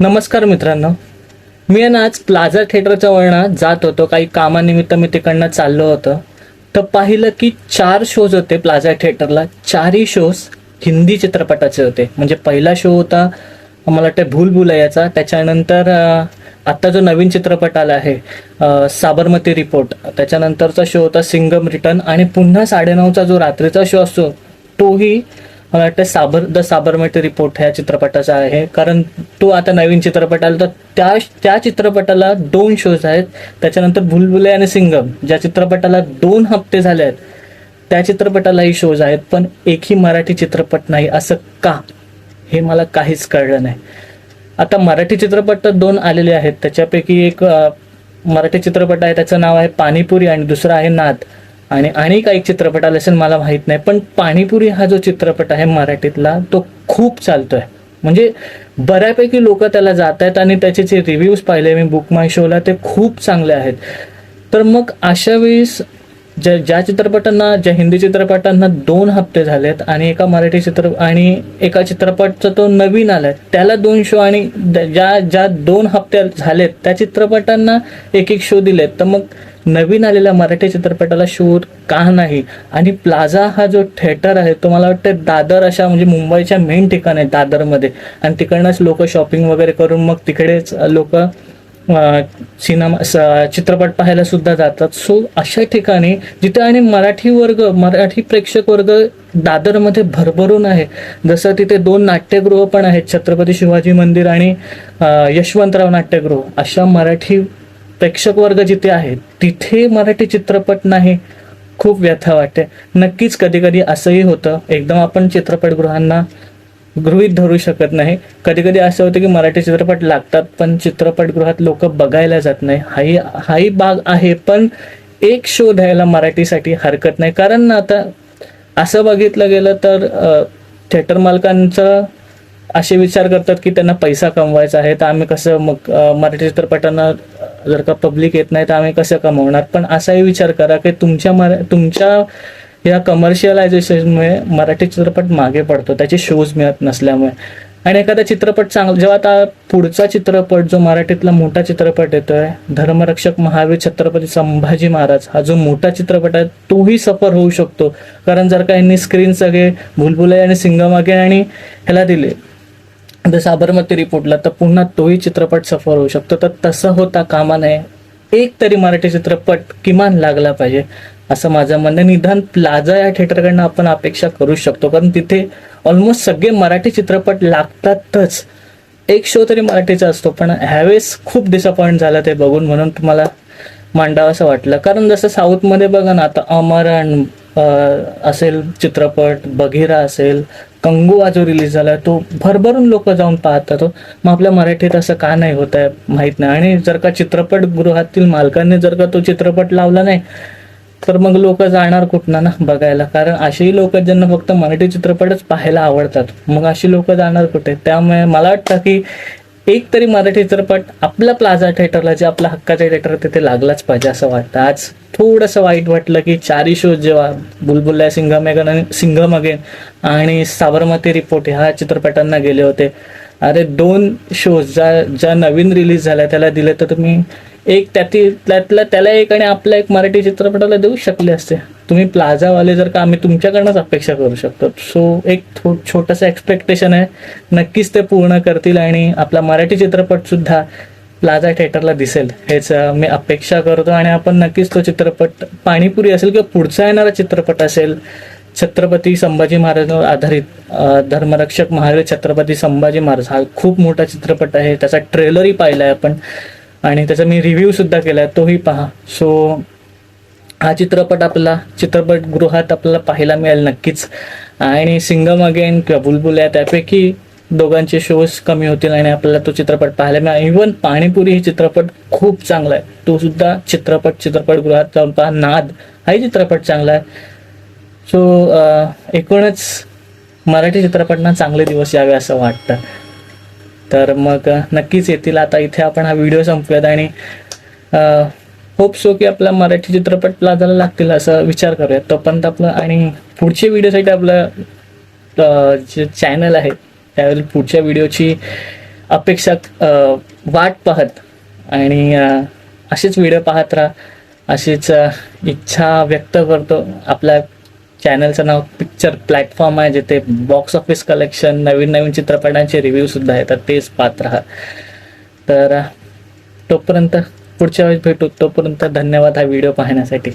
नमस्कार मित्रांनो. मी आहे ना आज प्लाझा थिएटरच्या वळणात जात होतो. काही कामानिमित्त मी तिकडनं चाललो होतं. तर पाहिलं की चार शोज होते प्लाझा थिएटरला. चारही शोज हिंदी चित्रपटाचे होते. म्हणजे पहिला शो होता मला वाटतं भूल भुलयाचा त्याच्यानंतर आत्ता जो नवीन चित्रपट आला आहे साबरमती रिपोर्ट. त्याच्यानंतरचा शो होता सिंगम रिटर्न. आणि पुन्हा साडेनऊचा जो रात्रीचा शो असतो तोही मला वाटतं साबर द साबरमती रिपोर्ट ह्या चित्रपटाचा आहे. कारण तो आता नवीन चित्रपट आला तर त्या त्या चित्रपटाला दोन शोज आहेत. त्याच्यानंतर भुलभुले आणि सिंगम ज्या चित्रपटाला दोन हप्ते झाले आहेत त्या चित्रपटालाही शोज आहेत पण एकही मराठी चित्रपट नाही असं का? हे मला काहीच कळलं नाही. आता मराठी चित्रपट तर दोन आलेले आहेत. त्याच्यापैकी एक मराठी चित्रपट आहे त्याचं नाव आहे पाणीपुरी आणि दुसरा आहे नाद. आणि आणि काही चित्रपट आले असेल मला माहीत नाही पण पाणीपुरी हा जो चित्रपट आहे मराठीतला तो खूप चालतोय. म्हणजे बऱ्यापैकी लोक त्याला जात आहेत आणि त्याचे जे रिव्ह्यूज पाहिले मी बुक माय शोला ते खूप चांगले आहेत. तर मग अशा वेळेस ज्या ज्या चित्रपटांना ज्या हिंदी चित्रपटांना दोन हप्ते झालेत आणि एका मराठी चित्र आणि एका चित्रपटचा तो नवीन आलाय त्याला दोन शो आणि ज्या ज्या दोन हप्ते झालेत त्या चित्रपटांना एक एक शो दिलेत. तर मग नवीन आलेल्या मराठी चित्रपटाला शूर का नाही? आणि प्लाझा हा जो थिएटर आहे तो मला वाटतं दादर अशा म्हणजे मुंबईच्या मेन ठिकाण आहे दादरमध्ये. आणि तिकडनंच लोक शॉपिंग वगैरे करून मग तिकडेच लोक सिनेमा स- चित्रपट पाहायला सुद्धा जातात. सो अशा ठिकाणी जिथे आणि मराठी वर्ग मराठी प्रेक्षक वर्ग दादरमध्ये भरभरून आहे. जसं तिथे दोन नाट्यगृह पण आहेत छत्रपती शिवाजी मंदिर आणि यशवंतराव नाट्यगृह. अशा मराठी प्रेक्षक वर्ग जिथे आहे तिथे मराठी चित्रपट नाही. खूप व्यथा वाटते. नक्कीच कधी कधी असंही होतं. एकदम आपण चित्रपटगृहांना गृहीत धरू शकत नाही. कधी कधी असं होतं की मराठी चित्रपट लागतात पण चित्रपटगृहात लोक बघायला जात नाही. हाही हाही भाग आहे पण एक शो द्यायला मराठीसाठी हरकत नाही. कारण ना आता असं बघितलं गेलं तर थिएटर मालकांचं असे विचार करतात की त्यांना पैसा कमवायचा आहे. तर आम्ही कसं मग मराठी चित्रपटांना जर का पब्लिक येत नाही तर आम्ही कसं कमवणार? पण असाही विचार करा की तुमच्या मरा तुमच्या या कमर्शियलायझेशनमुळे मराठी चित्रपट मागे पडतो. त्याचे शोज मिळत नसल्यामुळे. आणि एखादा चित्रपट चांगला जेव्हा आता पुढचा चित्रपट जो मराठीतला मोठा चित्रपट येतोय धर्मरक्षक महावीर छत्रपती संभाजी महाराज हा जो मोठा चित्रपट आहे तोही सफर होऊ शकतो. कारण जर का यांनी स्क्रीन सगळे भुलभुले आणि सिंगमागे आणि ह्याला दिले द साबरमती रिपोर्टला तर पुन्हा तोही चित्रपट सफर होऊ शकतो. तर तसं होता कामा नये. एक तरी मराठी चित्रपट किमान लागला पाहिजे असं माझं म्हणणं. निदान प्लाझा या थिएटरकडनं आपण अपेक्षा करू शकतो कारण तिथे ऑलमोस्ट सगळे मराठी चित्रपट लागतातच. एक शो तरी मराठीचा असतो पण ह्यावेळेस खूप डिसअपॉइंट झालं ते बघून म्हणून तुम्हाला मांडावं असं वाटलं. कारण जसं साऊथमध्ये बघा ना आता अमरण असेल चित्रपट बघिरा असेल कंगुआ जो रिलीज झाला तो भरभरून लोक जाऊन पाहतात. मग आपल्या मराठीत असं का नाही होत आहे माहीत नाही. आणि जर का चित्रपटगृहातील मालकांनी जर का तो चित्रपट लावला नाही तर मग लोक जाणार कुठनं ना बघायला? कारण अशीही लोक ज्यांना फक्त मराठी चित्रपटच पाहायला आवडतात. मग अशी लोक जाणार कुठे? त्यामुळे मला वाटतं की एक तरी मराठी चित्रपट आपला प्लाझा थिएटरला जे आपला हक्काचा थिएटर तिथे लागलाच पाहिजे असं वाटतं. आज थोडंसं वाईट वाटलं की चारही शो जेव्हा बुलबुल्या सिंघमेगन सिंघम सिंगम अगेन आणि साबरमती रिपोर्ट ह्या चित्रपटांना गेले होते. अरे दोन शोज ज्या ज्या नवीन रिलीज झाल्या त्याला दिले तर तुम्ही एक त्यातील त्यातला त्याला एक आणि आपला एक मराठी चित्रपटाला देऊ शकले असते. तुम्ही प्लाझावाले जर का आम्ही तुमच्याकडनंच अपेक्षा करू शकतो. सो एक थो छोटंसं एक्सपेक्टेशन आहे. नक्कीच ते पूर्ण करतील आणि आपला मराठी चित्रपटसुद्धा प्लाझा थिएटरला दिसेल. हेच मी अपेक्षा करतो आणि आपण नक्कीच तो चित्रपट पाणीपुरी असेल किंवा पुढचा येणारा चित्रपट असेल छत्रपती संभाजी महाराजांवर आधारित धर्मरक्षक महावीर छत्रपती संभाजी महाराज हा खूप मोठा चित्रपट आहे. त्याचा ट्रेलरही पाहिला आहे आपण. आणि त्याचा मी रिव्ह्यू सुद्धा आहे तोही पहा. सो हा चित्रपट आपला चित्रपटगृहात आपल्याला पाहायला मिळेल नक्कीच. आणि सिंगम अगेन किंवा बुलबुल या त्यापैकी दोघांचे शोज कमी होतील आणि आपल्याला तो चित्रपट पाहायला मिळेल. इवन पाणीपुरी ही चित्रपट खूप चांगला आहे. तो सुद्धा चित्रपट चित्रपटगृहात जाऊन पहा. नाद हाही चित्रपट चांगला आहे. सो एकूणच मराठी चित्रपटांना चांगले दिवस यावे असं वाटतं. तर मग नक्कीच येतील. आता इथे आपण हा व्हिडिओ संपूयात आणि होप सो की आपला मराठी चित्रपट लाजायला लागतील असा विचार करूयात. तोपर्यंत आपलं आणि पुढच्या व्हिडिओसाठी आपलं जे चॅनल आहे त्यावेळी पुढच्या व्हिडिओची अपेक्षा वाट पाहत आणि असेच व्हिडिओ पाहत राहा. अशीच इच्छा व्यक्त करतो. आपल्या चॅनलचं नाव पिक्चर प्लॅटफॉर्म आहे जिथे बॉक्स ऑफिस कलेक्शन नवीन नवीन चित्रपटांचे रिव्ह्यू सुद्धा येतात तेच पाहत राहा. तर तोपर्यंत पुढच्या वेळेस भेटू. तोपर्यंत धन्यवाद हा व्हिडिओ पाहण्यासाठी.